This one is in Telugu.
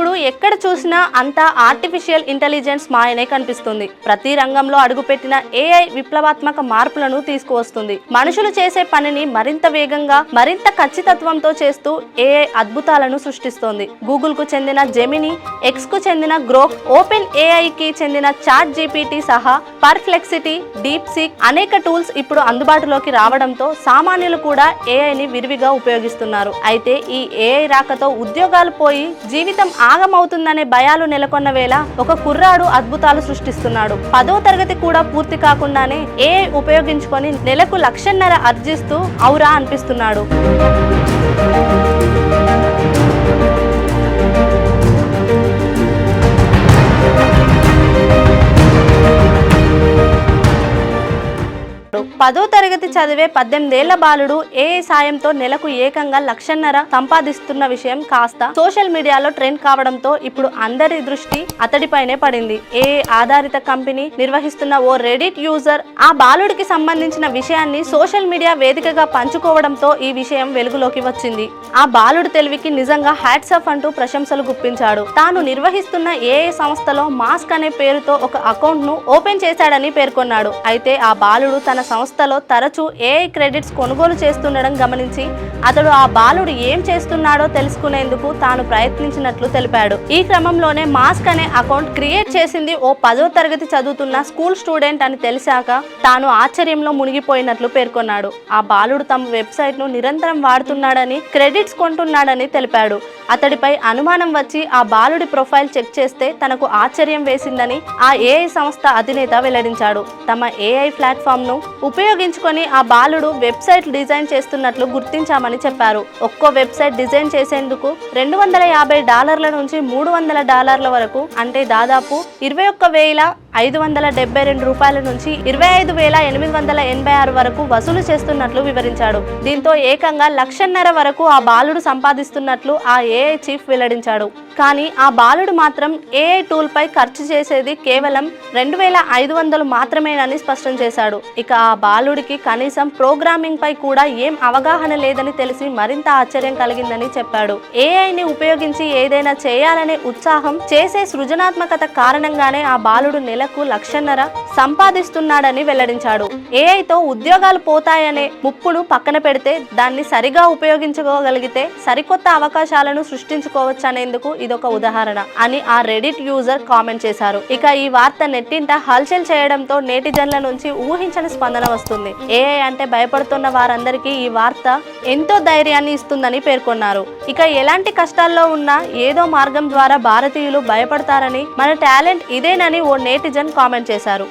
ఇప్పుడు ఎక్కడ చూసినా అంతా ఆర్టిఫిషియల్ ఇంటెలిజెన్స్ మాయనే కనిపిస్తుంది. ప్రతి రంగంలో అడుగుపెట్టిన ఏఐ విప్లవాత్మక మార్పులను తీసుకువస్తుంది. మనుషులు చేసే పనిని మరింత వేగంగా మరింత ఖచ్చితత్వంతో చేస్తూ ఏఐ అద్భుతాలను సృష్టిస్తోంది. గూగుల్కు చెందిన జెమిని ఎక్స్కు చెందిన గ్రోక్ ఓపెన్ ఏఐ కి చెందిన చాట్ జీపీటీ సహా పర్ఫ్లెక్సిటీ డీప్ సీక్ అనేక టూల్స్ ఇప్పుడు అందుబాటులోకి రావడంతో సామాన్యులు కూడా ఏఐని విరివిగా ఉపయోగిస్తున్నారు. అయితే ఈ ఏఐ రాకతో ఉద్యోగాలు పోయి జీవితం ఆగమవుతుందనే భయాలు నెలకొన్న వేళ ఒక కుర్రాడు అద్భుతాలు సృష్టిస్తున్నాడు. పదో తరగతి కూడా పూర్తి కాకుండానే ఏ ఉపయోగించుకొని నెలకు లక్షన్నర అర్జిస్తూ ఔరా అనిపిస్తున్నాడు. పదో తరగతి చదివే పద్దెనిమిదేళ్ళ బాలుడు ఏ సాయంతో నెలకు ఏకంగా లక్షన్నర సంపాదిస్తున్న విషయం కాస్త సోషల్ మీడియాలో ట్రెండ్ కావడంతో ఇప్పుడు అందరి దృష్టి అతడిపైనే పడింది. ఏ ఆధారిత కంపెనీ నిర్వహిస్తున్న ఓ రెడిట్ యూజర్ ఆ బాలుడికి సంబంధించిన విషయాన్ని సోషల్ మీడియా వేదికగా పంచుకోవడంతో ఈ విషయం వెలుగులోకి వచ్చింది. ఆ బాలుడు తెలివికి నిజంగా హ్యాట్సప్ అంటూ ప్రశంసలు గుప్పించాడు. తాను నిర్వహిస్తున్న ఏ సంస్థలో మాస్క్ అనే పేరుతో ఒక అకౌంట్ను ఓపెన్ చేశాడని పేర్కొన్నాడు. అయితే ఆ బాలుడు తన సంస్థ సంస్థలో తరచూ ఏఐ క్రెడిట్స్ కొనుగోలు చేస్తుండడం గమనించి అతడు ఆ బాలుడు ఏం చేస్తున్నాడో తెలుసుకునేందుకు తాను ప్రయత్నించినట్లు తెలిపాడు. ఈ క్రమంలోనే మాస్క్ అనే అకౌంట్ క్రియేట్ చేసింది ఓ పదో తరగతి చదువుతున్న స్కూల్ స్టూడెంట్ అని తెలిసాక తాను ఆశ్చర్యంలో మునిగిపోయినట్లు పేర్కొన్నాడు. ఆ బాలుడు తమ వెబ్సైట్ను నిరంతరం వాడుతున్నాడని క్రెడిట్స్ కొంటున్నాడని తెలిపాడు. అతడిపై అనుమానం వచ్చి ఆ బాలుడి ప్రొఫైల్ చెక్ చేస్తే తనకు ఆశ్చర్యం వేసిందని ఆ ఏఐ సంస్థ అధినేత వెల్లడించాడు. తమ ఏఐ ప్లాట్ఫామ్ను ఉపయోగించుకొని ఆ బాలుడు వెబ్సైట్ డిజైన్ చేస్తున్నట్లు గుర్తించామని చెప్పారు. ఒక్కో వెబ్సైట్ డిజైన్ చేసేందుకు రెండు వందల యాభై డాలర్ల నుంచి మూడు వందల డాలర్ల వరకు అంటే దాదాపు ఇరవై ఒక్క వేల ఐదు వందల డెబ్బై రెండు రూపాయల నుంచి ఇరవై ఐదు వేల ఎనిమిది వందల ఎనభై ఆరు వరకు వసూలు చేస్తున్నట్లు వివరించాడు. దీంతో ఏకంగా లక్షన్నర వరకు ఆ బాలుడు సంపాదిస్తున్నట్లు ఆ ఏఐ చీఫ్ వెల్లడించాడు. కానీ ఆ బాలుడు మాత్రం ఏఐ టూల్పై ఖర్చు చేసేది కేవలం రెండు వేల ఐదు వందలు మాత్రమేనని స్పష్టం చేశాడు. ఇక ఆ బాలుడికి కనీసం ప్రోగ్రామింగ్ పై కూడా ఏం అవగాహన లేదని తెలిసి మరింత ఆశ్చర్యం కలిగిందని చెప్పాడు. ఏఐని ఉపయోగించి ఏదైనా చేయాలనే ఉత్సాహం చేసే సృజనాత్మకత కారణంగానే ఆ బాలుడు నెలకు లక్షన్నర సంపాదిస్తున్నాడని వెల్లడించాడు. ఏఐతో ఉద్యోగాలు పోతాయనే ముప్పును పక్కన పెడితే దాన్ని సరిగా ఉపయోగించుకోగలిగితే సరికొత్త అవకాశాలను సృష్టించుకోవచ్చు అనేందుకు ఇదొక ఉదాహరణ అని ఆ రెడిట్ యూజర్ కామెంట్ చేశారు. ఇక ఈ వార్త నెట్టింట హల్చల్ చేయడంతో నేటిజన్ల నుంచి ఊహించని స్పందన వస్తుంది. ఏఐ అంటే భయపడుతున్న వారందరికీ ఈ వార్త ఎంతో ధైర్యాన్ని ఇస్తుందని పేర్కొన్నారు. ఇక ఎలాంటి కష్టాల్లో ఉన్నా ఏదో మార్గం ద్వారా భారతీయులు భయపడతారని మన టాలెంట్ ఇదేనని ఓ నేటిజన్ కామెంట్ చేశారు.